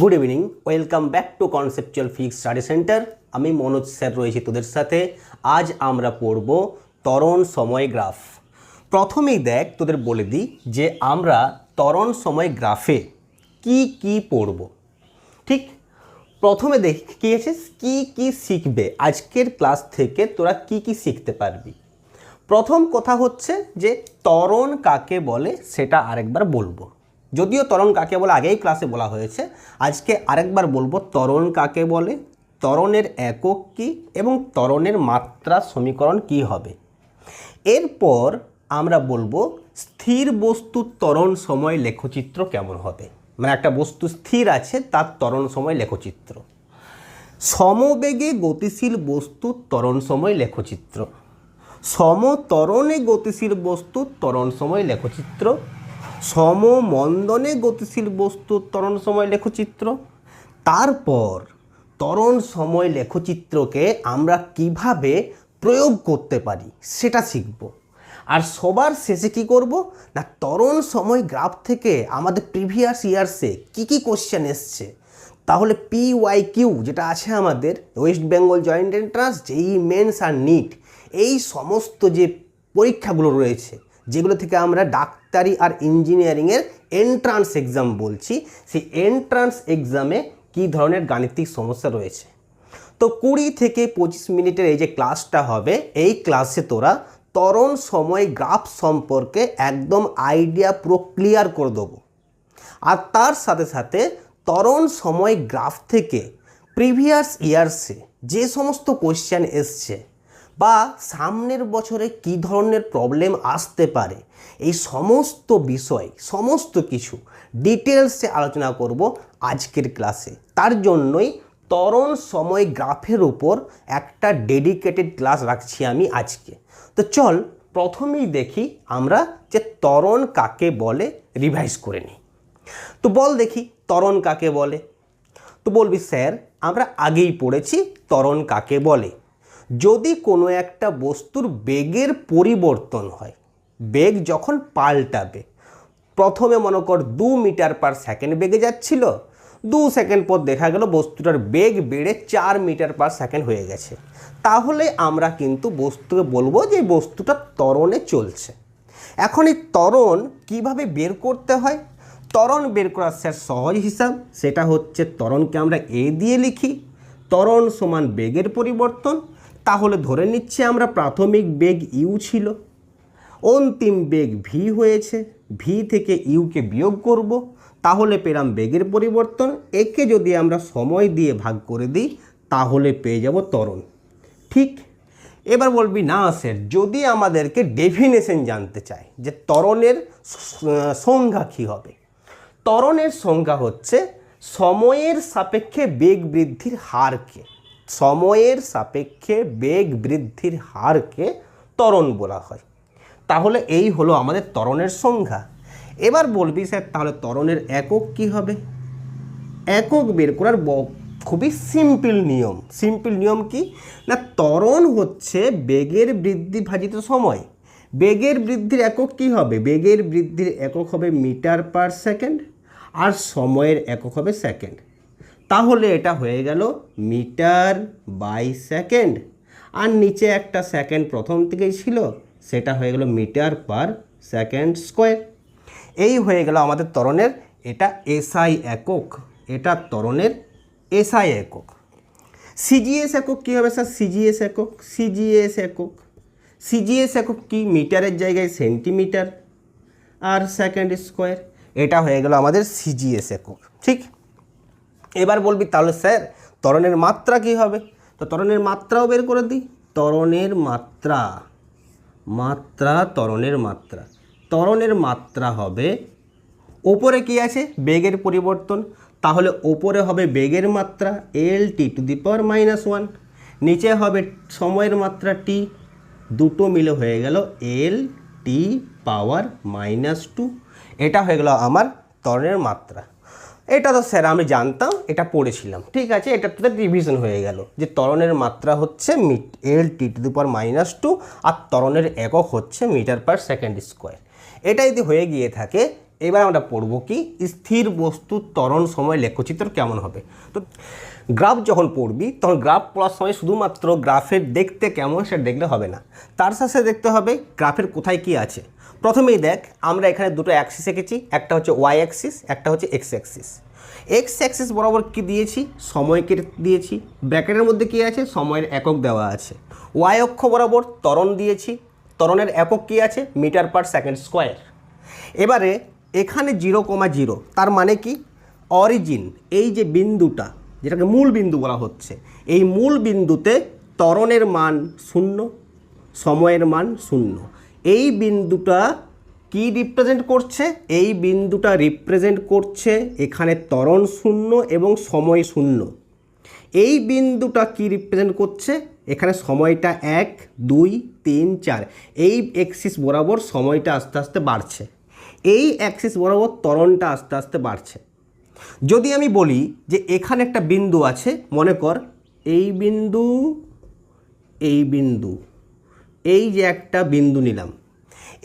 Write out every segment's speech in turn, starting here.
Good evening welcome back to conceptual physics study centre আমি Manoj sir রয়েছি তোদের সাথে। আজ আমরা পড়ব তরণ সময় গ্রাফ। প্রথমেই দেখ, তোদের বলে দিই যে আমরা তরণ সময় গ্রাফে কি কি পড়ব। ঠিক? প্রথমে দেখ, কী আছে? কি কি শিখবে? আজকের ক্লাস থেকে তোরা কি কি শিখতে পারবি। প্রথম কথা হচ্ছে যে তরণ কাকে বলে সেটা আরেকবার বলব। যদিও ত্বরণ কাকে বলে, আগেই ক্লাসে বলা হয়েছে। আজকে আরেকবার বলব ত্বরণ কাকে বলে ত্বরণের একক কী এবং ত্বরণের মাত্রা সমীকরণ কি হবে? এরপর আমরা বলব, স্থির বস্তুর ত্বরণ সময় লেখচিত্র কেমন হবে? মানে একটা বস্তু স্থির আছে, তার ত্বরণ সময় লেখচিত্র। সমবেগে গতিশীল বস্তুর ত্বরণ সময় লেখচিত্র। সমতরণে গতিশীল বস্তুর ত্বরণ সময় লেখচিত্র। সমমন্দনে গতিশীল বস্তুর ত্বরণ সময় লেখচিত্র। তারপর ত্বরণ সময় লেখচিত্রকে আমরা কীভাবে প্রয়োগ করতে পারি সেটা শিখব। আর সবার শেষে কি করব? না, ত্বরণ সময় গ্রাফ থেকে আমাদের প্রিভিয়াস ইয়ার্সে কী কী কোশ্চেন এসছে? তাহলে পি ওয়াই কিউ যেটা আছে আমাদের, ওয়েস্ট বেঙ্গল জয়েন্ট এন্ট্রান্স, যেই মেন্স আর নিট, এই সমস্ত যে পরীক্ষাগুলো রয়েছে, যেগুলো থেকে আমরা ডাক্তারি আর ইঞ্জিনিয়ারিংয়ের এন্ট্রান্স এক্সাম বলছি, সেই এন্ট্রান্স এক্সামে কী ধরনের গাণিতিক সমস্যা রয়েছে? তো কুড়ি থেকে পঁচিশ মিনিটের এই যে ক্লাসটা হবে, এই ক্লাসে তোরা তরণ সময় গ্রাফ সম্পর্কে একদম আইডিয়া পুরো ক্লিয়ার করে দেবো। আর তার সাথে সাথে তরণ সময় গ্রাফ থেকে প্রিভিয়াস ইয়ার্সে যে সমস্ত কোয়েশ্চেন এসছে বা সামনের বছরে কী ধরনের প্রবলেম আসতে পারে? এই সমস্ত বিষয়, সমস্ত কিছু ডিটেলসে আলোচনা করব আজকের ক্লাসে তার জন্যই তরণ সময় গ্রাফের উপর একটা ডেডিকেটেড ক্লাস রাখছি আমি আজকে। তো চল, প্রথমেই দেখি আমরা যে তরণ কাকে বলে রিভাইজ করে নিই। তো বল দেখি তরণ কাকে বলে। তো বলবি, স্যার, আমরা আগেই পড়েছি তরণ কাকে বলে। যদি কোনো একটা বস্তুর বেগের পরিবর্তন হয়, বেগ যখন পাল্টাবে, প্রথমে মনে কর দু মিটার পার সেকেন্ড বেগে যাচ্ছিল, দু সেকেন্ড পর দেখা গেল বস্তুটার বেগ বেড়ে চার মিটার পার সেকেন্ড হয়ে গেছে। তাহলে আমরা কিন্তু বস্তুকে বলব যে বস্তুটা তরণে চলছে। এখন এই তরণ কীভাবে বের করতে হয়? তরণ বের করার স্যার সহজ হিসাব, সেটা হচ্ছে তরণকে আমরা এ দিয়ে লিখি। তরণ সমান বেগের পরিবর্তন তাহলে ধরে নিচ্ছি আমরা প্রাথমিক বেগ ইউ ছিল। অন্তিম বেগ ভি হয়েছে। ভি থেকে ইউকে বিয়োগ করব। তাহলে পেলাম বেগের পরিবর্তন। একে যদি আমরা সময় দিয়ে ভাগ করে দিই, তাহলে পেয়ে যাব তরণ ঠিক? এবার বলবি, না স্যার, যদি আমাদেরকে ডেফিনেশন জানতে চায় যে তরণের সংজ্ঞা কী হবে। তরণের সংজ্ঞা হচ্ছে সময়ের সাপেক্ষে বেগ বৃদ্ধির হারকে সময়ের সাপেক্ষে বেগ বৃদ্ধির হারকে ত্বরণ বলা হয়। তাহলে এই হলো আমাদের ত্বরণের সংজ্ঞা। এবার বলবি স্যার, তাহলে ত্বরণের একক কি হবে? একক বের করার খুবই সিম্পল নিয়ম। সিম্পল নিয়ম কি? না, ত্বরণ হচ্ছে বেগের বৃদ্ধি ভাজিত সময়। বেগের বৃদ্ধির একক কি হবে? বেগের বৃদ্ধির একক হবে মিটার পার সেকেন্ড আর সময়ের একক হবে সেকেন্ড। তাহলে এটা হয়ে গেল মিটার বাই সেকেন্ড। আর নিচে একটা সেকেন্ড প্রথম থেকেই ছিল, সেটা হয়ে গেল মিটার পার সেকেন্ড স্কোয়ার। এই হয়ে গেল আমাদের তরণের, এটা এসআই একক, এটা তরণের এসআই একক। সিজিএস একক কী হবে স্যার? সিজিএস একক সিজিএস একক। সিজিএস একক কি? মিটারের জায়গায় সেন্টিমিটার। আর সেকেন্ড স্কোয়ার, এটা হয়ে গেল আমাদের সিজিএস একক, ঠিক? এবার বলবি, তাহলে স্যার, ত্বরণের মাত্রা কি হবে? তো ত্বরণের মাত্রাও বের করে দিই। ত্বরণের মাত্রা মাত্রা, ত্বরণের মাত্রা। ত্বরণের মাত্রা হবে, ওপরে কি আছে? বেগের পরিবর্তন। তাহলে ওপরে হবে বেগের মাত্রা L T to the power minus one নিচে হবে সময়ের মাত্রা টি দুটো মিলে হয়ে গেল এল টি পাওয়ার মাইনাস টু এটা হয়ে গেল আমার ত্বরণের মাত্রা। এটা তো স্যার আমি জানতাম, এটা পড়েছিলাম। ঠিক আছে, এটা তোদের রিভিশন হয়ে গেল। যে ত্বরণের মাত্রা হচ্ছে meet L T to the minus two আর ত্বরণের একক হচ্ছে মিটার পার সেকেন্ড স্কোয়ার এটা যদি হয়ে গিয়ে থাকে, এবার আমরা পড়ব কি, স্থির বস্তুর ত্বরণ সময় লেখচিত্র কেমন হবে? তো গ্রাফ যখন পড়বি, তখন গ্রাফ পড়ার সময় শুধুমাত্র গ্রাফের দেখতে কেমন সেটা দেখলে হবে না। তার সাথে দেখতে হবে গ্রাফের কোথায় কি আছে। প্রথমেই দেখ, আমরা এখানে দুটো অ্যাক্সিস এঁকেছি, একটা হচ্ছে ওয়াই অ্যাক্সিস একটা হচ্ছে এক্স অ্যাক্সিস এক্স অ্যাক্সিস বরাবর কি দিয়েছি? সময়কে দিয়েছি। ব্র্যাকেটের মধ্যে কি আছে? সময়ের একক দেওয়া আছে। ওয়াই অক্ষ বরাবর ত্বরণ দিয়েছি। ত্বরণের একক কি আছে? Metre per second square. এবারে এখানে জিরো কমা জিরো, তার মানে কি? অরিজিন, এই যে বিন্দুটা, যেটাকে মূল বিন্দু বলা হচ্ছে, এই মূল বিন্দুতে ত্বরণের মান শূন্য, সময়ের মান শূন্য। এই বিন্দুটা কি রিপ্রেজেন্ট করছে? এই বিন্দুটা রিপ্রেজেন্ট করছে এখানে ত্বরণ শূন্য এবং সময় শূন্য। এই বিন্দুটা কি রিপ্রেজেন্ট করছে? এখানে সময়টা এক, দুই, তিন, চার। এই অ্যাক্সিস বরাবর সময়টা আস্তে আস্তে বাড়ছে। এই অ্যাক্সিস বরাবর ত্বরণটা আস্তে আস্তে বাড়ছে। যদি আমি বলি যে এখানে একটা বিন্দু আছে, মনে কর, এই বিন্দু এই বিন্দু। এই যে একটা বিন্দু নিলাম,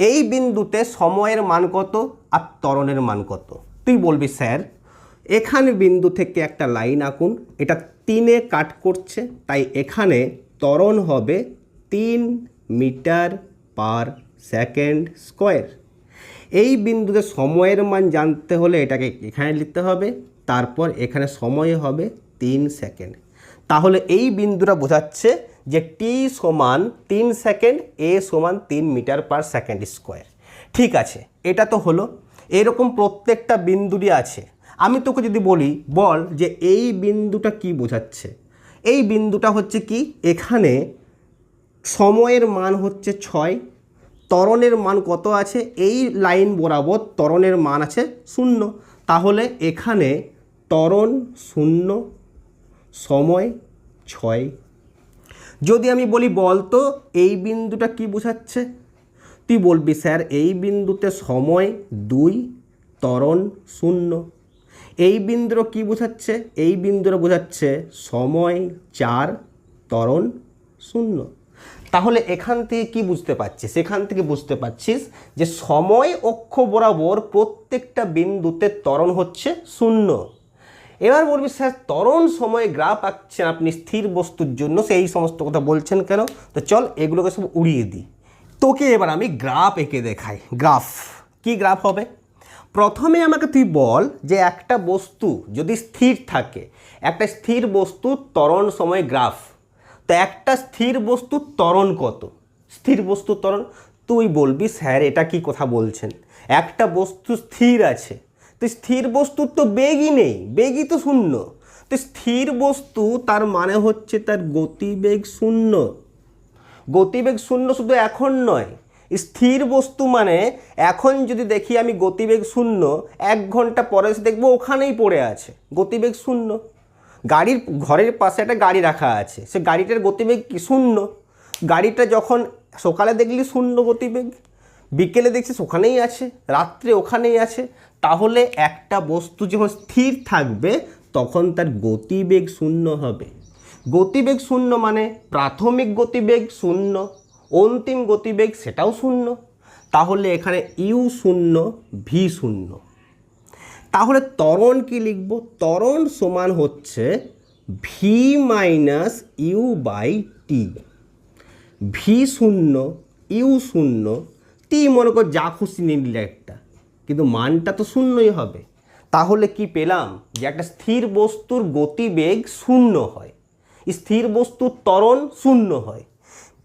এই বিন্দুতে সময়ের মান কত আর ত্বরণের মান কত? তুই বলবি, স্যার, এখানে বিন্দু থেকে একটা লাইন আঁকুন, এটা তিনে কাট করছে, তাই এখানে ত্বরণ হবে তিন মিটার পার সেকেন্ড স্কোয়ার। এই বিন্দুতে সময়ের মান জানতে হলে এটাকে এখানে লিখতে হবে, তারপর এখানে সময় হবে তিন সেকেন্ড। তাহলে এই বিন্দুটা বোঝাচ্ছে যে টি সমান তিন সেকেন্ড এ সমান তিন মিটার পার সেকেন্ড স্কোয়ার। ঠিক আছে, এটা তো হলো। এরকম প্রত্যেকটা বিন্দুরই আছে। আমি তোকে যদি বলি, বল যে এই বিন্দুটা কি বোঝাচ্ছে? এই বিন্দুটা হচ্ছে কি? এখানে সময়ের মান হচ্ছে ছয়, ত্বরণের মান কত আছে? এই লাইন বরাবর ত্বরণের মান আছে শূন্য। তাহলে এখানে ত্বরণ শূন্য, সময় ছয় যদি আমি বলি বল, তো এই বিন্দুটা কি বোঝাচ্ছে? তুই বলবি, স্যার, এই বিন্দুতে সময় দুই, ত্বরণ শূন্য। এই বিন্দুটা কি বোঝাচ্ছে? এই বিন্দুটা বোঝাচ্ছে সময় চার, ত্বরণ শূন্য। তাহলে এখান থেকে কি বুঝতে পারছিস? সেখান থেকে বুঝতে পারছিস যে সময় অক্ষ বরাবর প্রত্যেকটা বিন্দুতে ত্বরণ হচ্ছে শূন্য। এবার বলবি, স্যার ত্বরণ সময়ে গ্রাফ আঁকছেন আপনি স্থির বস্তুর জন্য সেই সমস্ত কথা বলছেন কেন? তো চল, এগুলোকে সব উড়িয়ে দিই। তোকে এবার আমি গ্রাফ এঁকে দেখাই, গ্রাফ। কি গ্রাফ হবে? প্রথমে আমাকে তুই বল যে একটা বস্তু যদি স্থির থাকে, একটা স্থির বস্তু ত্বরণ সময় গ্রাফ। তো একটা স্থির বস্তুর ত্বরণ কত? স্থির বস্তুর ত্বরণ তুই বলবি, স্যার, এটা কি কথা বলছেন? একটা বস্তু স্থির আছে তো স্থির বস্তুর তো বেগই নেই, বেগই তো শূন্য। তো স্থির বস্তু তার মানে হচ্ছে তার গতিবেগ শূন্য। গতিবেগ শূন্য শুধু এখন নয়, স্থির বস্তু মানে এখন যদি দেখি আমি গতিবেগ শূন্য, এক ঘণ্টা পরে এসে দেখব ওখানেই পড়ে আছে, গতিবেগ শূন্য। গাড়ির ঘরের পাশে একটা গাড়ি রাখা আছে, সে গাড়িটার গতিবেগ কি শূন্য? গাড়িটা যখন সকালে দেখলি শূন্য গতিবেগ। বিকেলে দেখছিস ওখানেই আছে, রাত্রে ওখানেই আছে। তাহলে একটা বস্তু যখন স্থির থাকবে, তখন তার গতিবেগ শূন্য হবে। গতিবেগ শূন্য মানে প্রাথমিক গতিবেগ শূন্য, অন্তিম গতিবেগ সেটাও শূন্য। তাহলে এখানে ইউ শূন্য, ভি শূন্য। তাহলে ত্বরণ কি লিখব? ত্বরণ সমান হচ্ছে V minus U by T V শূন্য, ইউ শূন্য টি মনে কর যা খুশি নিলে একটা। কিন্তু মানটা তো শূন্যই হবে। তাহলে কি পেলাম? যে একটা স্থির বস্তুর গতিবেগ শূন্য হয়। স্থির বস্তুর ত্বরণ শূন্য হয়।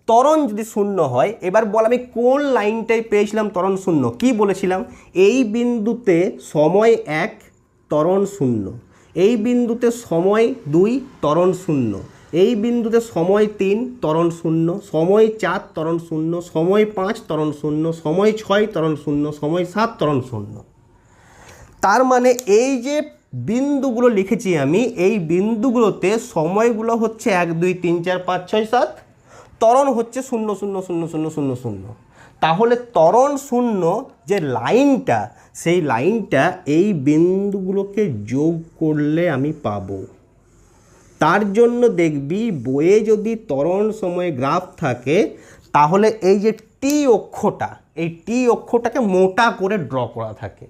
ত্বরণ যদি শূন্য হয়, এবার বল আমি কোন লাইনটাই পেয়েছিলাম ত্বরণ শূন্য? কি বলেছিলাম? এই বিন্দুতে সময় এক, ত্বরণ শূন্য। এই বিন্দুতে সময় দুই, ত্বরণ শূন্য। এই বিন্দুতে সময় তিন তরণ শূন্য, সময় চার তরণ শূন্য, সময় পাঁচ তরণ শূন্য, সময় ছয় তরণ শূন্য, সময় সাত তরণ শূন্য। তার মানে এই যে বিন্দুগুলো লিখেছি আমি, এই বিন্দুগুলোতে সময়গুলো হচ্ছে এক, দুই, তিন, চার, পাঁচ, ছয়, সাত, ত্বরণ হচ্ছে শূন্য শূন্য শূন্য শূন্য শূন্য শূন্য। তাহলে ত্বরণ শূন্য যে লাইনটা, সেই লাইনটা এই বিন্দুগুলোকে যোগ করলে আমি পাবো। তার জন্য দেখবি বইয়ে যদি ত্বরণ সময় গ্রাফ থাকে, তাহলে এই যে টি অক্ষটা, এই টি অক্ষটাকে মোটা করে ড্র করা থাকে।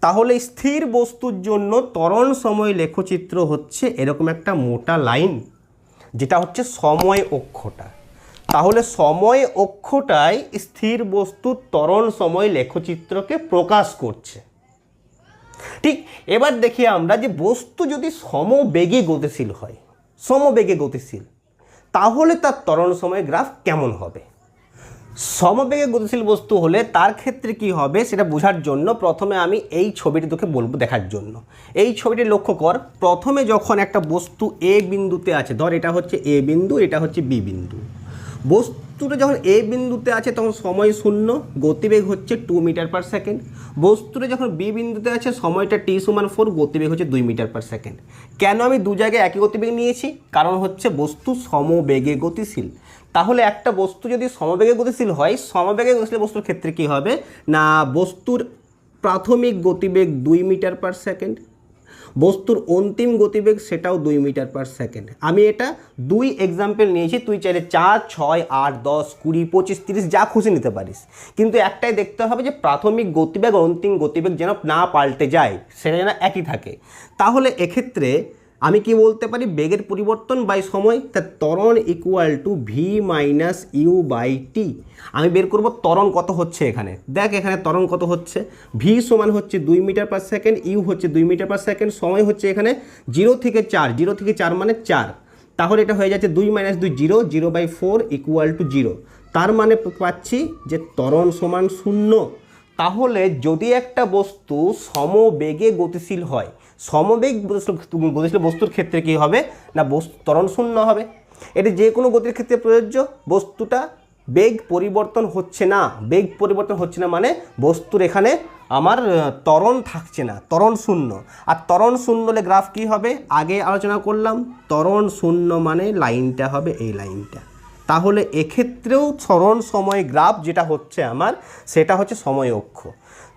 তাহলে স্থির বস্তুর জন্য ত্বরণ সময় লেখচিত্র হচ্ছে এরকম একটা মোটা লাইন যেটা হচ্ছে সময় অক্ষটা। তাহলে সময় অক্ষটাই স্থির বস্তুর ত্বরণ সময় লেখচিত্রকে প্রকাশ করছে। ঠিক এবার দেখি আমরা যে বস্তু যদি সমবেগে গতিশীল হয়, সমবেগে গতিশীল, তাহলে তার ত্বরণ সময় গ্রাফ কেমন হবে? সমবেগে গতিশীল বস্তু হলে তার ক্ষেত্রে কি হবে সেটা বোঝার জন্য প্রথমে আমি এই ছবিটি তোকে বলব দেখার জন্য। এই ছবিটি লক্ষ্য কর, প্রথমে যখন একটা বস্তু এ বিন্দুতে আছে, ধর এটা হচ্ছে এ বিন্দু, এটা হচ্ছে বি বিন্দু। বস্তুটা যখন এ বিন্দুতে আছে তখন সময় শূন্য, গতিবেগ হচ্ছে টু মিটার পার সেকেন্ড বস্তুটা যখন বি বিন্দুতে আছে, সময়টা টি সমান ফোর গতিবেগ হচ্ছে দুই মিটার পার সেকেন্ড কেন আমি দু জায়গায় একই গতিবেগ নিয়েছি? কারণ হচ্ছে বস্তু সমবেগে গতিশীল। তাহলে একটা বস্তু যদি সমবেগে গতিশীল হয়, সমবেগে গতিশীল বস্তুর ক্ষেত্রে কি হবে? না, বস্তুর প্রাথমিক গতিবেগ দুই মিটার পার সেকেন্ড বস্তুর অন্তিম গতিবেগ সেটাও দুই মিটার পার সেকেন্ড আমি এটা দুই এক্সাম্পল নিয়েছি, তুই চাইলে চার, ছয়, আট, দশ, কুড়ি, পঁচিশ, তিরিশ, যা খুশি নিতে পারিস। কিন্তু একটাই দেখতে হবে যে প্রাথমিক গতিবেগ, অন্তিম গতিবেগ যেন না পাল্টে যায়, সেটা যেন একই থাকে। তাহলে এক্ষেত্রে আমি কি বলতে পারি? বেগের পরিবর্তন বাই সময়, তা ত্বরণ equal to V minus U by T আমি বের করব ত্বরণ কত হচ্ছে এখানে। দেখ এখানে ত্বরণ কত হচ্ছে। ভি সমান হচ্ছে দুই মিটার পার সেকেন্ড ইউ হচ্ছে দুই মিটার পার সেকেন্ড সময় হচ্ছে এখানে জিরো থেকে চার। জিরো থেকে চার মানে চার। তাহলে এটা হয়ে যাচ্ছে দুই মাইনাস দুই zero zero by four equal to zero তার মানে পাচ্ছি যে ত্বরণ সমান শূন্য। তাহলে যদি একটা বস্তু সমবেগে গতিশীল হয় সমবেগ গতিশীল বস্তুর ক্ষেত্রে কি হবে? না বস্তু ত্বরণ শূন্য হবে। এটি যে কোনো গতির ক্ষেত্রে প্রযোজ্য। বস্তুটা বেগ পরিবর্তন হচ্ছে না। বেগ পরিবর্তন হচ্ছে না মানে বস্তুর এখানে আমার আহ, ত্বরণ থাকছে না। ত্বরণ শূন্য। আর ত্বরণ শূন্য হলে গ্রাফ কি হবে? আগে আলোচনা করলাম। ত্বরণ শূন্য মানে লাইনটা হবে এই লাইনটা। তাহলে এক্ষেত্রেও স্মরণ সময় গ্রাফ যেটা হচ্ছে আমার, সেটা হচ্ছে সময় অক্ষ।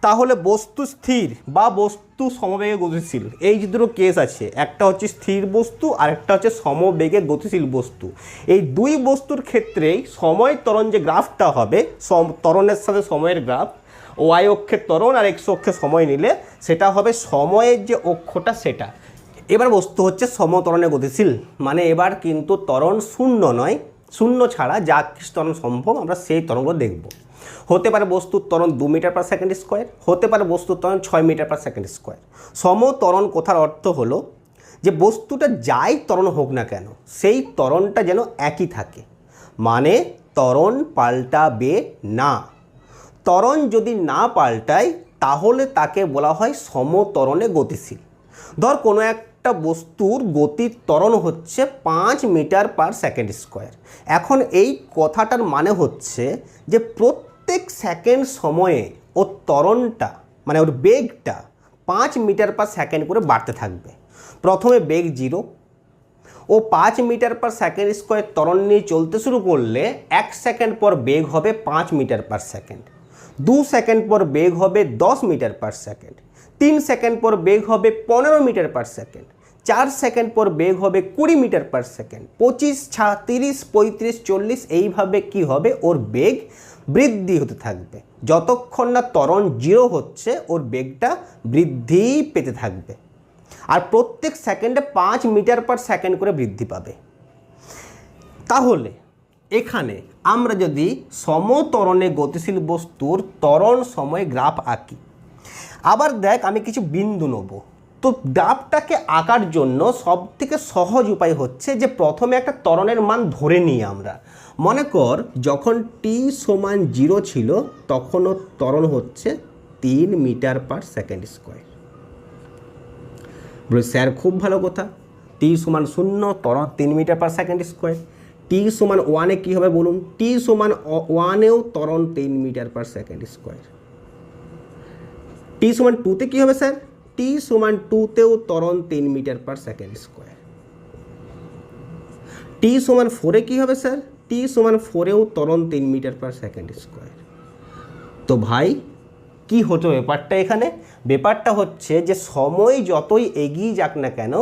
তাহলে বস্তু স্থির বা বস্তু সমবেগে গতিশীল, এই যে দুটো কেস আছে, একটা হচ্ছে স্থির বস্তু আর একটা হচ্ছে সমবেগে গতিশীল বস্তু। এই দুই বস্তুর ক্ষেত্রেই সময় ত্বরণ যে গ্রাফটা হবে, সম- ত্বরণের সাথে সময়ের গ্রাফ ওয়াই অক্ষের ত্বরণ আর এক্স অক্ষের সময় নিলে সেটা হবে সময়ের যে অক্ষটা সেটা। এবার বস্তু হচ্ছে সমতরণে গতিশীল মানে এবার কিন্তু ত্বরণ শূন্য নয় শূন্য ছাড়া যা কিছু ত্বরণ সম্ভব আমরা সেই ত্বরণগুলো দেখব। হতে পারে বস্তুর ত্বরণ দু মিটার পার সেকেন্ড স্কোয়ার হতে পারে বস্তুর ত্বরণ ছয় মিটার পার সেকেন্ড স্কোয়ার সমতরণ কথার অর্থ হলো যে বস্তুটা যাই ত্বরণ হোক না কেন, সেই ত্বরণটা যেন একই থাকে। মানে ত্বরণ পাল্টাবে না। ত্বরণ যদি না পাল্টায়, তাহলে তাকে বলা হয় সমতরণে গতিশীল। ধর কোনো একটা বস্তুর গতির ত্বরণ হচ্ছে পাঁচ মিটার পার সেকেন্ড স্কোয়ার। এখন এই কথাটার মানে হচ্ছে যে প্রত্যেক সেকেন্ড সময়ে ওর ত্বরণটা মানে ওর বেগটা পাঁচ মিটার পার সেকেন্ড করে বাড়তে থাকবে। প্রথমে বেগ জিরো। ও পাঁচ মিটার পার সেকেন্ড স্কোয়ার ত্বরণ নিয়ে চলতে শুরু করলে এক সেকেন্ড পর বেগ হবে পাঁচ মিটার পার সেকেন্ড। দু সেকেন্ড পর বেগ হবে দশ মিটার পার সেকেন্ড। তিন সেকেন্ড পর বেগ হবে পনেরো মিটার পার সেকেন্ড। চার সেকেন্ড পর বেগ হবে কুড়ি মিটার পার সেকেন্ড। পঁচিশ, ছা, তিরিশ, পঁয়ত্রিশ, চল্লিশ, এইভাবে কি হবে? ওর বেগ বৃদ্ধি হতে থাকবে। যতক্ষণ না ত্বরণ জিরো হচ্ছে, ওর বেগটা বৃদ্ধিই পেতে থাকবে। আর প্রত্যেক সেকেন্ডে পাঁচ মিটার পার সেকেন্ড করে বৃদ্ধি পাবে। তাহলে এখানে আমরা যদি সমতরণে গতিশীল বস্তুর ত্বরণ সময় গ্রাফ আঁকি আবার দেখ, আমি কিছু বিন্দু নেব। তো গ্রাফটাকে আঁকার জন্য সবথেকে সহজ উপায় হচ্ছে যে প্রথমে একটা ত্বরণের মান ধরে নিই আমরা। মনে কর, যখন টি সমান জিরো ছিল, তখনও ত্বরণ হচ্ছে তিন মিটার পার সেকেন্ড স্কোয়ার। বলে, স্যার, খুব ভালো কথা। টি সমান শূন্য, ত্বরণ তিন metre per second square. T সমান ওয়ানে কী হবে বলুন? টি সমান ওয়ানেও ত্বরণ তিন metre per second square. T সমান টুতে কী হবে স্যার টি সমান টুতেও ত্বরণ তিন metre per second square T সমান ফোরে কী হবে স্যার টি সমান ফোরেও ত্বরণ তিন মিটার পার সেকেন্ড স্কোয়ার তো ভাই, কি হতো ব্যাপারটা এখানে? ব্যাপারটা হচ্ছে যে সময় যতই এগিয়ে যাক না কেন,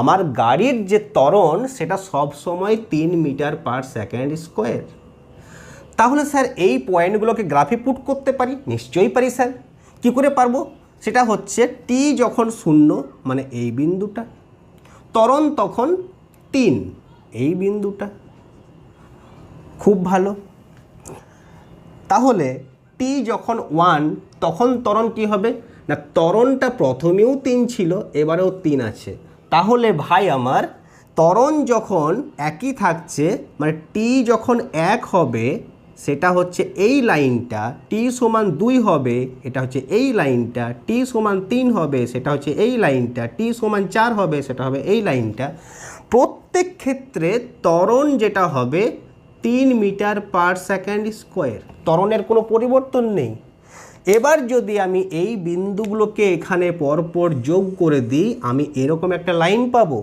আমার গাড়ির যে ত্বরণ, সেটা সব সময় তিন মিটার পার সেকেন্ড স্কোয়ার তাহলে স্যার এই পয়েন্টগুলোকে গ্রাফে পুট করতে পারি? নিশ্চয়ই পারি স্যার কি করে পারব? সেটা হচ্ছে টি যখন শূন্য মানে এই বিন্দুটা তরণ তখন তিন, এই বিন্দুটা। খুব ভালো। তাহলে টি যখন ওয়ান তখন তরণ কি হবে? না তরণটা প্রথমেও তিন ছিল, এবারেও তিন আছে। তাহলে ভাই আমার তরণ যখন একই থাকছে মানে টি যখন এক হবে সেটা হচ্ছে এই লাইনটা টি সমান দুই হবে, এটা হচ্ছে এই লাইনটা, টি সমান তিন হবে, সেটা হচ্ছে এই লাইনটা, টি সমান চার হবে, সেটা হবে এই লাইনটা। প্রত্যেক ক্ষেত্রে ত্বরণ যেটা হবে তিন মিটার পার সেকেন্ড স্কোয়ার। ত্বরণের কোনো পরিবর্তন নেই। এবার যদি আমি এই বিন্দুগুলোকে এখানে পরপর যোগ করে দিই, আমি এরকম একটা লাইন পাবো।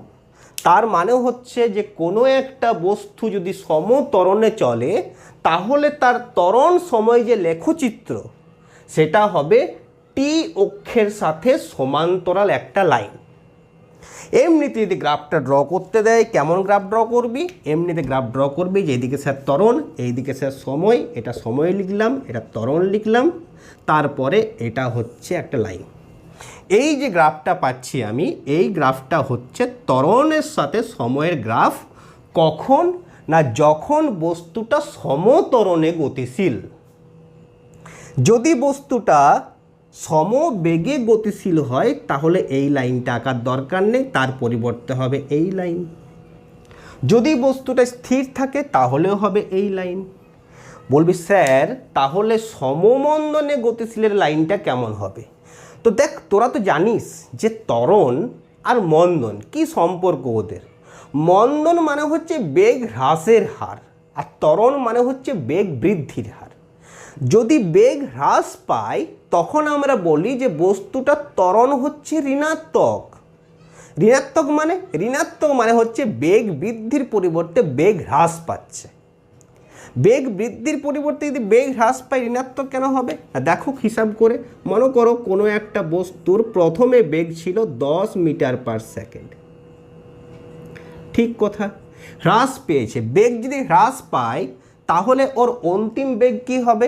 তার মানে হচ্ছে যে কোনো একটা বস্তু যদি সমতরণে চলে তাহলে তার ত্বরণ সময় যে লেখচিত্র, সেটা হবে টি অক্ষের সাথে সমান্তরাল একটা লাইন। এমনিতে যদি গ্রাফটা ড্র করতে দেয়, কেমন গ্রাফ ড্র করবি? এমনিতে গ্রাফ ড্র করবি যে এইদিকে স্যার ত্বরণ, এইদিকে স্যার সময়, এটা সময় লিখলাম, এটা ত্বরণ লিখলাম, তারপরে এটা হচ্ছে একটা লাইন। এই যে গ্রাফটা পাচ্ছি আমি, এই গ্রাফটা হচ্ছে ত্বরণের সাথে সময়ের গ্রাফ কখন না যখন বস্তুটা সমতরণে গতিশীল, যদি বস্তুটা সমবেগে গতিশীল হয়, তাহলে এই লাইনটা আঁকার দরকার নেই, তার পরিবর্তে হবে এই লাইন। যদি বস্তুটা স্থির থাকে, তাহলেও হবে এই লাইন। বলবি, স্যার, তাহলে সমমন্দনে গতিশীলের লাইনটা কেমন হবে? তো দেখ, তোরা তো জানিস যে ত্বরণ আর মন্দন কি সম্পর্ক ওদের। মন্দন মানে হচ্ছে বেগ হ্রাসের হার আর ত্বরণ মানে হচ্ছে বেগ বৃদ্ধির হার। যদি বেগ হ্রাস পায় তখন আমরা বলি যে বস্তুটা ত্বরণ হচ্ছে ঋণাত্মক। ঋণাত্মক মানে? ঋণাত্মক মানে হচ্ছে বেগ বৃদ্ধির পরিবর্তে বেগ হ্রাস পাচ্ছে। বেগ বৃদ্ধির পরিবর্তে যদি বেগ হ্রাস পায়, ঋণাত্মক কেন হবে? দেখো হিসাব করে। মনে করো কোনো একটা বস্তুর প্রথমে বেগ ছিল দশ মিটার পার সেকেন্ড। ঠিক কথা। হ্রাস পেয়েছে। বেগ যদি হ্রাস পায়, তাহলে ওর অন্তিম বেগ কি হবে?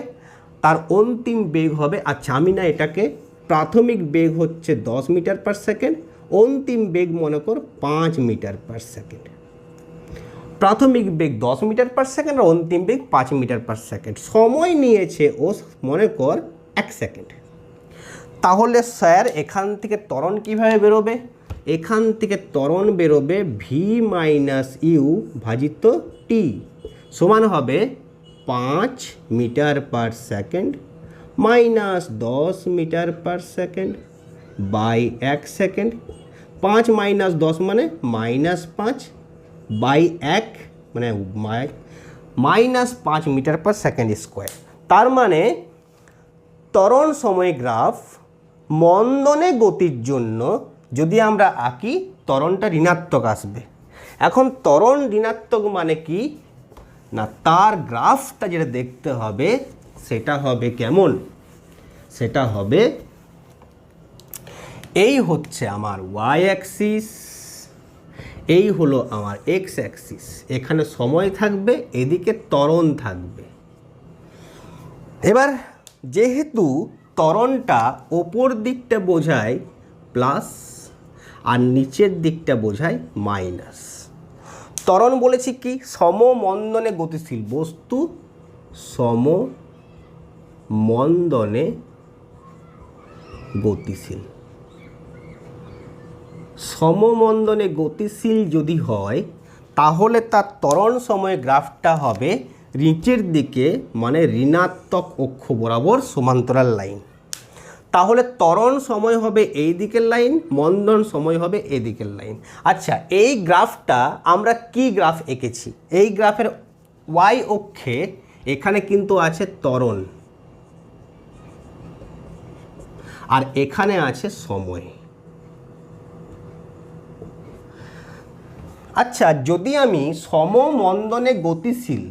তার অন্তিম বেগ হবে আচ্ছা আমি না এটাকে প্রাথমিক বেগ হচ্ছে দশ মিটার পার সেকেন্ড অন্তিম বেগ মনে কর পাঁচ মিটার পার সেকেন্ড প্রাথমিক বেগ দশ মিটার পার সেকেন্ড আর অন্তিম বেগ পাঁচ মিটার পার সেকেন্ড সময় নিয়েছে ও মনে কর এক সেকেন্ড তাহলে স্যার, এখান থেকে ত্বরণ কীভাবে বেরোবে? এখান থেকে ত্বরণ বেরোবে ভি মাইনাস ইউ ভাজিত টি সমান হবে পাঁচ মিটার পার সেকেন্ড মাইনাস দশ মিটার পার সেকেন্ড বাই এক সেকেন্ড। পাঁচ মাইনাস দশ মানে মাইনাস পাঁচ বাই এক মানে মাইনাস পাঁচ মিটার পার সেকেন্ড স্কোয়ার। তার মানে ত্বরণ সময় গ্রাফ মন্দনে গতির জন্য যদি আমরা আঁকি, ত্বরণটা ঋণাত্মক আসবে। এখন ত্বরণ ঋণাত্মক মানে কি? না, তার গ্রাফটা যেটা দেখতে হবে, সেটা হবে কেমন? সেটা হবে, এই হচ্ছে আমার ওয়াই অ্যাক্সিস এই হলো আমার এক্স অ্যাক্সিস এখানে সময় থাকবে, এদিকে ত্বরণ থাকবে। এবার যেহেতু ত্বরণটা ওপর দিকটা বোঝায় প্লাস আর নিচের দিকটা বোঝায় মাইনাস ত্বরণ বলেছি কি? সমমন্দনে গতিশীল বস্তু সম মন্দনে গতিশীল। সমমন্দনে গতিশীল যদি হয়, তাহলে তার ত্বরণ সময়ে গ্রাফটা হবে নিচের দিকে মানে ঋণাত্মক অক্ষ বরাবর সমান্তরাল লাইন। তাহলে ত্বরণ সময় হবে এই দিকের লাইন, মন্দন সময় হবে এই দিকের লাইন। আচ্ছা এই গ্রাফটা আমরা কি গ্রাফ এঁকেছি? এই গ্রাফের ওয়াই অক্ষে এখানে কিন্তু আছে ত্বরণ। আর এখানে আছে সময়। আচ্ছা যদি আমি সমমন্দনে গতিশীল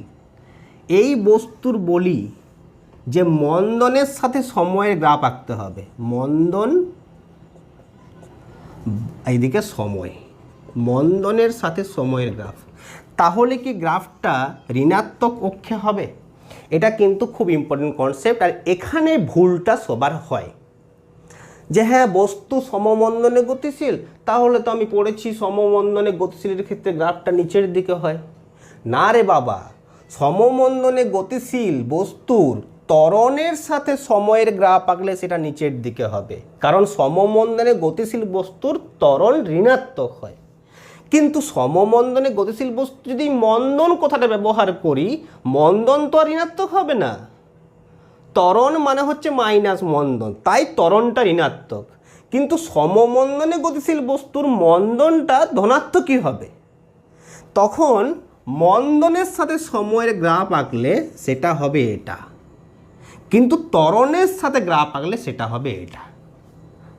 এই বস্তুর বলি যে মন্দনের সাথে সময়ের গ্রাফ আঁকতে হবে। মন্দন, এইদিকে সময়। মন্দনের সাথে সময়ের গ্রাফ। তাহলে কি গ্রাফটা ঋণাত্মক অক্ষে হবে? এটা কিন্তু খুব ইম্পর্টেন্ট কনসেপ্ট আর এখানে ভুলটা সবার হয়। যে হ্যাঁ বস্তু সমমন্দনে গতিশীল, তাহলে তো আমি পড়েছি সমমন্দনে গতিশীলের ক্ষেত্রে গ্রাফটা নিচের দিকে হয়। না রে বাবা, সমমন্দনে গতিশীল বস্তুর ত্বরণের সাথে সময়ের গ্রাফ আঁকলে সেটা নিচের দিকে হবে। কারণ সমমন্দনে গতিশীল বস্তুর ত্বরণ ঋণাত্মক হয়। কিন্তু সমমন্দনে গতিশীল বস্তু যদি মন্দন কথাটা ব্যবহার করি, মন্দন তো আর ঋণাত্মক হবে না। ত্বরণ মানে হচ্ছে মাইনাস মন্দন, তাই ত্বরণটা ঋণাত্মক। কিন্তু সমমন্দনে গতিশীল বস্তুর মন্দনটা ধনাত্মকই হবে। তখন মন্দনের সাথে সময়ের গ্রাফ আঁকলে সেটা হবে এটা। কিন্তু ত্বরণের সাথে গ্রাফ আঁকলে সেটা হবে এটা।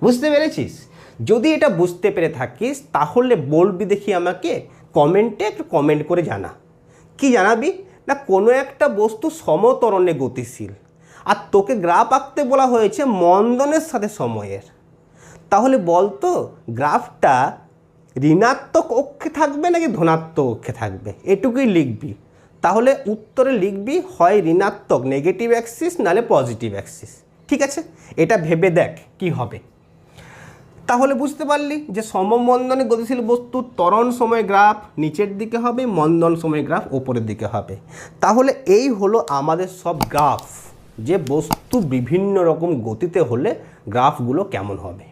বুঝতে পেরেছিস? যদি এটা বুঝতে পেরে থাকিস, তাহলে বলবি দেখি আমাকে, কমেন্টে একটু কমেন্ট করে জানা। কি জানাবি? না, কোনো একটা বস্তু সমতরণে গতিশীল। আর তোকে গ্রাফ আঁকতে বলা হয়েছে মন্দনের সাথে সময়ের। তাহলে বলতো, গ্রাফটা ঋণাত্মক অক্ষে থাকবে নাকি ধনাত্মক অক্ষে থাকবে? এটুকুই লিখবি। তাহলে উত্তরে লিখবি হয় ঋণাত্মক নেগেটিভ অ্যাক্সিস নালে পজিটিভ অ্যাক্সিস ঠিক আছে? এটা ভেবে দেখ কি হবে। তাহলে বুঝতে পারলি যে সমমন্দনে গতিশীল বস্তুর ত্বরণ সময় গ্রাফ নিচের দিকে হবে, মন্দন সময় গ্রাফ ওপরের দিকে হবে। তাহলে এই হলো আমাদের সব গ্রাফ, যে বস্তু বিভিন্ন রকম গতিতে হলে গ্রাফগুলো কেমন হবে।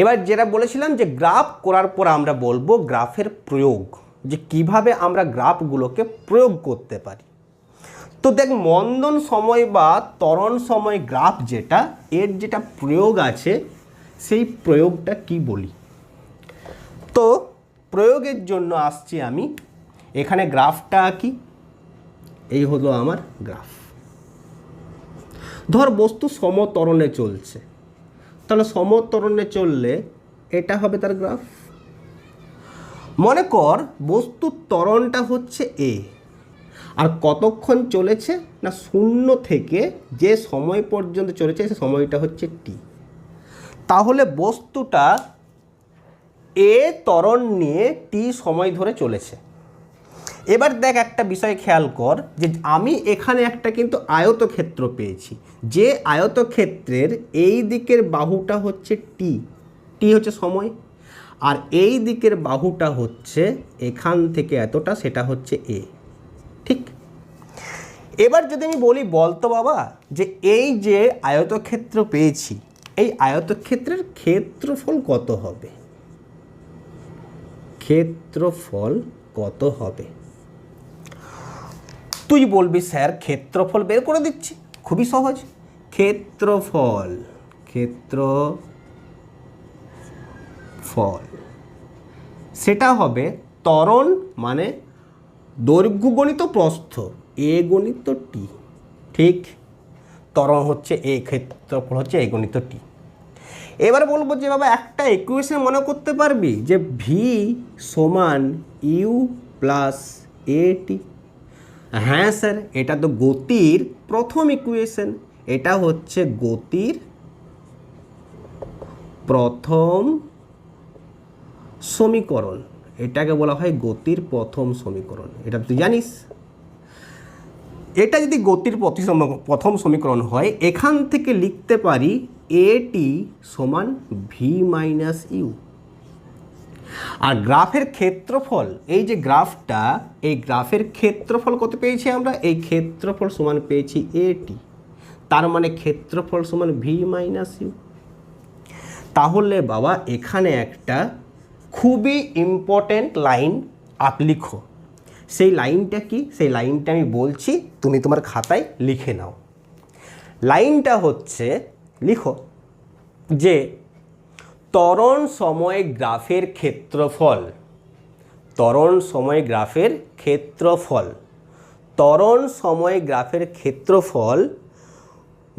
এবার যেটা বলেছিলাম যে গ্রাফ করার পর আমরা বলব গ্রাফের প্রয়োগ। যে কীভাবে আমরা গ্রাফগুলোকে প্রয়োগ করতে পারি। তো দেখ, মন্দন সময় বা ত্বরণ সময় গ্রাফ যেটা, এর যেটা প্রয়োগ আছে, সেই প্রয়োগটা কি বলি? তো প্রয়োগের জন্য আসছি আমি, এখানে গ্রাফটা আঁকি, এই হলো আমার গ্রাফ। ধর, বস্তু সমতরণে চলছে, তাহলে সমতরণে চললে এটা হবে তার গ্রাফ। মনে কর, বস্তুর ত্বরণটা হচ্ছে এ। আর কতক্ষণ চলেছে না শূন্য থেকে যে সময় পর্যন্ত চলেছে, সে সময়টা হচ্ছে টি তাহলে বস্তুটা এ ত্বরণ নিয়ে টি সময় ধরে চলেছে। এবার দেখ একটা বিষয় খেয়াল কর, যে আমি এখানে একটা কিন্তু আয়তক্ষেত্র পেয়েছি। যে আয়তক্ষেত্রের এই দিকের বাহুটা হচ্ছে টি টি হচ্ছে সময়। আর এই দিকের বাহুটা হচ্ছে, এখান থেকে এতটা, সেটা হচ্ছে এ ঠিক? এবার যদি আমি বলি বলতো বাবা, যে এই যে আয়তক্ষেত্র পেয়েছি, এই আয়তক্ষেত্রের ক্ষেত্রফল কত হবে? ক্ষেত্রফল কত হবে? তুই বলবি, স্যার, ক্ষেত্রফল বের করে দিচ্ছি, খুবই সহজ। ক্ষেত্রফল, ক্ষেত্র ফল। সেটা হবে ত্বরণ মানে দৈর্ঘ্য গণিত প্রস্থ, এ গণিত টি। ঠিক? ত্বরণ হচ্ছে এ, ক্ষেত্রফল হচ্ছে এ গণিত টি। এবার বলব যে বাবা, একটা ইকুয়েশন মনে করতে পারবি যে ভি সমান ইউ প্লাস এ টি হ্যাঁ স্যার এটা তো গতির প্রথম ইকুয়েশন এটা হচ্ছে গতির প্রথম সমীকরণ। এটাকে বলা হয় গতির প্রথম সমীকরণ। এটা তুই জানিস? এটা যদি গতির প্রথম সমীকরণ হয়, এখান থেকে লিখতে পারি এটি সমান ভি মাইনাস ইউ আর গ্রাফের ক্ষেত্রফল, এই যে গ্রাফটা, এই গ্রাফের ক্ষেত্রফল কত পেয়েছি আমরা? এই ক্ষেত্রফল সমান পেয়েছি এটি তার মানে ক্ষেত্রফল সমান ভি মাইনাস ইউ তাহলে বাবা, এখানে একটা খুবই ইম্পর্ট্যান্ট লাইন আপ লিখো। সেই লাইনটা কি? সেই লাইনটা আমি বলছি, তুমি তোমার খাতায় লিখে নাও। লাইনটা হচ্ছে, লিখো, যে তরণ সময় গ্রাফের ক্ষেত্রফল তরণ সময় গ্রাফের ক্ষেত্রফল তরণ সময় গ্রাফের ক্ষেত্রফল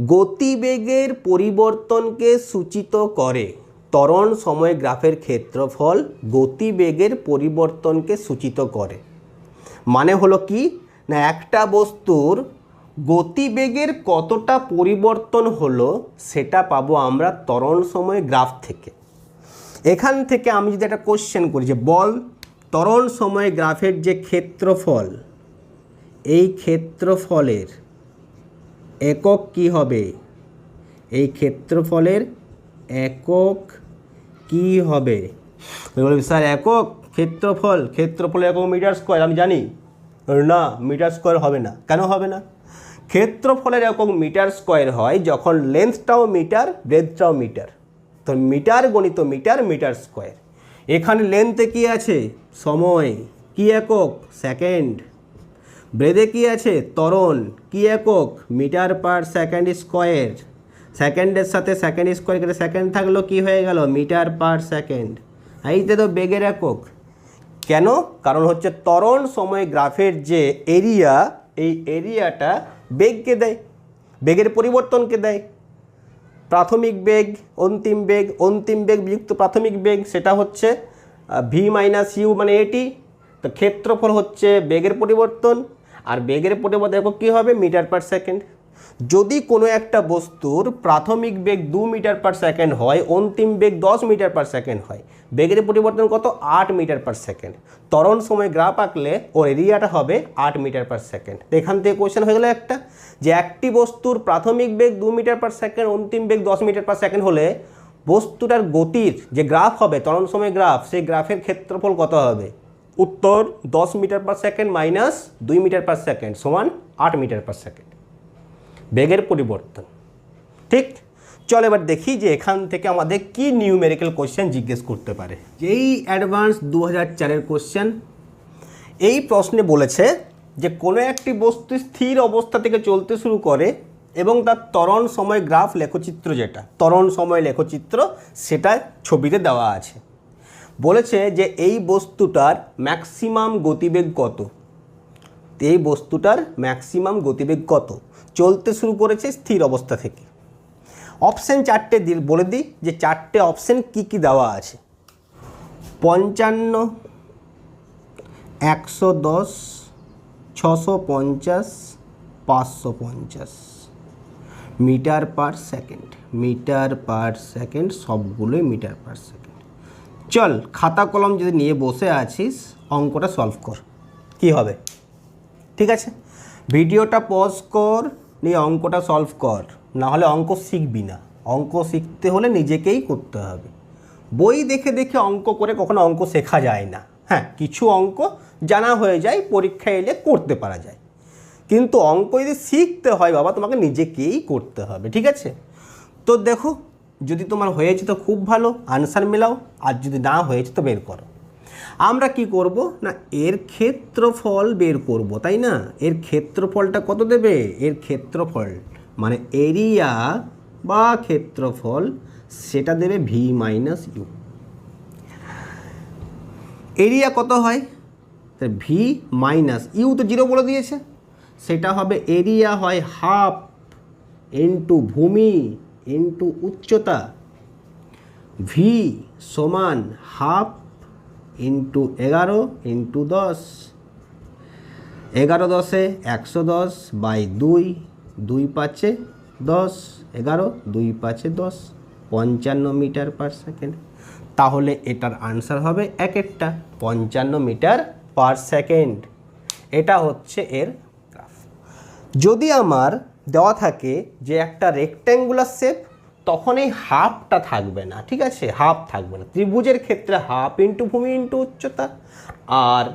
গতিবেগের পরিবর্তনকে সূচিত করে। ত্বরণ সময় গ্রাফের ক্ষেত্রফল গতিবেগের পরিবর্তনকে সূচিত করে। মানে হলো কি? না, একটা বস্তুর গতিবেগের কতটা পরিবর্তন হলো সেটা পাবো আমরা ত্বরণ সময় গ্রাফ থেকে। এখান থেকে আমি যদি একটা কোশ্চেন করি যে, বল, ত্বরণ সময় গ্রাফের যে ক্ষেত্রফল, এই ক্ষেত্রফলের একক কি হবে? এই ক্ষেত্রফলের একক কি হবে? বলবে স্যার, একক ক্ষেত্রফল ক্ষেত্রফল একক মিটার স্কোয়ার, আমি জানি। না, মিটার স্কোয়ার হবে না। কেন হবে না? ক্ষেত্রফলের একক মিটার স্কোয়ার হয় যখন লেন্থটাও মিটার, ব্রেথটাও মিটার। তো মিটার গণিত মিটার মিটার স্কোয়ার। এখানে লেন্থে কি আছে? সময়। কি একক? সেকেন্ড। ব্রেদে কি আছে? ত্বরণ। কি একক? Metre per second square. সেকেন্ডের সাথে সেকেন্ড স্কোয়ার কেটে সেকেন্ড থাকল কি হয়ে গেল? মিটার পার সেকেন্ড এইতে তো বেগের একক। কেন? কারণ হচ্ছে ত্বরণ সময় গ্রাফের যে এরিয়া এই এরিয়াটা বেগকে দেয়, বেগের পরিবর্তনকে দেয়। প্রাথমিক বেগ, অন্তিম বেগ অন্তিম বেগ, বিযুক্ত প্রাথমিক বেগ, সেটা হচ্ছে ভি মাইনাস ইউ মানে এটি তো ক্ষেত্রফল হচ্ছে বেগের পরিবর্তন, আর বেগের পরিবর্তন একক কী হবে? মিটার পার সেকেন্ড যদি কোনো একটা বস্তুর প্রাথমিক বেগ দু মিটার পার সেকেন্ড হয়, অন্তিম বেগ দশ মিটার পার সেকেন্ড হয়, বেগের পরিবর্তন কত? আট মিটার পার সেকেন্ড ত্বরণ সময় গ্রাফ আঁকলে ওর এরিয়াটা হবে আট মিটার পার সেকেন্ড এখান থেকে কোয়েশ্চেন হয়ে গেলো একটা, যে একটি বস্তুর প্রাথমিক বেগ দু মিটার পার সেকেন্ড অন্তিম বেগ দশ মিটার পার সেকেন্ড হলে বস্তুটার গতির যে গ্রাফ হবে, ত্বরণ সময় গ্রাফ, সেই গ্রাফের ক্ষেত্রফল কত হবে? উত্তর, দশ মিটার পার সেকেন্ড মাইনাস দুই মিটার পার সেকেন্ড সমান আট মিটার পার সেকেন্ড বেগের পরিবর্তন। ঠিক? চল এবার দেখি যে এখান থেকে আমাদের কি নিউমেরিক্যাল কোশ্চেন জিজ্ঞেস করতে পারে। যেই অ্যাডভান্স দু হাজার চারের কোশ্চেন এই প্রশ্নে বলেছে যে কোনো একটি বস্তু স্থির অবস্থা থেকে চলতে শুরু করে এবং তার ত্বরণ সময় গ্রাফ লেখচিত্র যেটা, ত্বরণ সময় লেখচিত্র সেটা ছবিতে দেওয়া আছে। বলেছে যে এই বস্তুটার ম্যাক্সিমাম গতিবেগ কত? এই বস্তুটার ম্যাক্সিমাম গতিবেগ কত? চলতে শুরু করেছে স্থির অবস্থা থেকে। অপশান চারটে দি, বলে দিই যে চারটে অপশান কি কি দেওয়া আছে। পঞ্চান্ন, একশো দশ, ছশো পঞ্চাশ, পাঁচশো পঞ্চাশ। Metre per second, metre per second, সবগুলোই মিটার পার সেকেন্ড। চল, খাতা কলম যদি নিয়ে বসে আছিস, অঙ্কটা সলভ কর। কি হবে? ঠিক আছে? ভিডিওটা পজ কর, নিয়ে অঙ্কটা সলভ কর। না হলে অঙ্ক শিখবি না। অঙ্ক শিখতে হলে নিজেকেই করতে হবে। বই দেখে দেখে অঙ্ক করে কখনো অঙ্ক শেখা যায় না। হ্যাঁ কিছু অঙ্ক জানা হয়ে যায় পরীক্ষা এলে করতে পারা যায়। কিন্তু অঙ্ক যদি শিখতে হয়, বাবা, তোমাকে নিজেকেই করতে হবে, ঠিক আছে? তো দেখো, যদি তোমার হয়েছে তো খুব ভালো আনসার মেলাও, আর যদি না হয়েছে তো বের করো। আমরা কি করব? না, এর ক্ষেত্রফল বের করব, তাই না? এর ক্ষেত্রফলটা কত দেবে? এর ক্ষেত্রফল মানে এরিয়া বা ক্ষেত্রফল, সেটা দেবে ভি মাইনাস ইউ এরিয়া কত হয়? ভি মাইনাস ইউ তো জিরো বলে দিয়েছে। সেটা হবে এরিয়া হয় হাফ ইন্টু ভূমি ইন্টু উচ্চতা। ভি সমান হাফ ইন্টু এগারো ইন্টু দশ। এগারো দশে একশো দশ বাই দুই দুই পাঁচে দশ। এগারো, দুই পাঁচে দশ, পঞ্চান্ন মিটার পার সেকেন্ড। তাহলে এটার আনসার হবে এক একটা, পঞ্চান্ন মিটার পার সেকেন্ড। এটা হচ্ছে এর গ্রাফ। যদি আমার দেওয়া থাকে যে একটা রেক্ট্যাঙ্গুলার শেপ তখন এই হাফটা থাকবে না, ঠিক আছে? হাফ থাকবে না। ত্রিভুজের ক্ষেত্রে হাফ ইন্টু ভূমি ইন্টু উচ্চতা। আর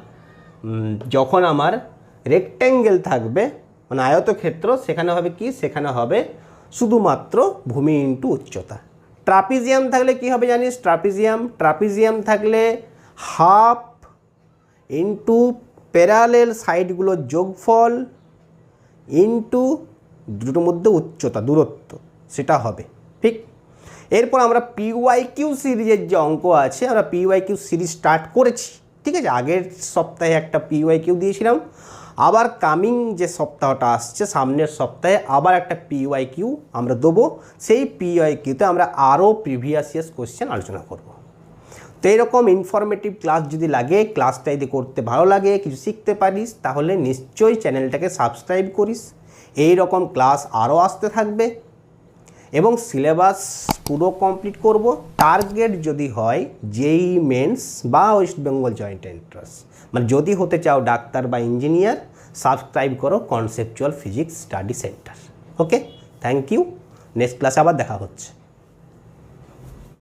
যখন আমার রেক্ট্যাঙ্গেল থাকবে মানে আয়তক্ষেত্র, সেখানে হবে কি? সেখানে হবে শুধুমাত্র ভূমি ইন্টু উচ্চতা। ট্রাপিজিয়াম থাকলে কি হবে জানিস? ট্রাপিজিয়াম। ট্রাপিজিয়াম থাকলে হাফ ইন্টু প্যারালেল সাইডগুলোর যোগফল ইন্টু দুটোর মধ্যে উচ্চতা, দূরত্ব, সেটা হবে। ঠিক? এরপর আমরা পিওয়াই কিউ সিরিজের যে অঙ্ক আছে, আমরা পিওয়াই কিউ সিরিজ স্টার্ট করেছি। ঠিক আছে? আগের সপ্তাহে একটা পিওয়াই কিউ দিয়েছিলাম। আবার কামিং যে সপ্তাহটা আসছে, সামনের সপ্তাহে আবার একটা পিওয়াই কিউ আমরা দেবো। সেই পিওয়াই কিউতে আমরা আরও প্রিভিয়াস ইয়ার্স কোশ্চেন আলোচনা করব। তো এরকম ইনফরমেটিভ ক্লাস যদি লাগে ক্লাসটা যদি করতে ভালো লাগে, কিছু শিখতে পারিস, তাহলে নিশ্চয়ই চ্যানেলটাকে সাবস্ক্রাইব করিস। এই রকম ক্লাস আরও আসতে থাকবে। এবং সিলেবাস পুরো কমপ্লিট করব। টার্গেট যদি হয় জেই মেন্স বা ওয়েস্ট বেঙ্গল জয়েন্ট এন্ট্রান্স মানে যদি হতে চাও ডাক্তার বা ইঞ্জিনিয়ার সাবস্ক্রাইব করো conceptual physics study centre okay thank you next ক্লাসে আবার দেখা হচ্ছে।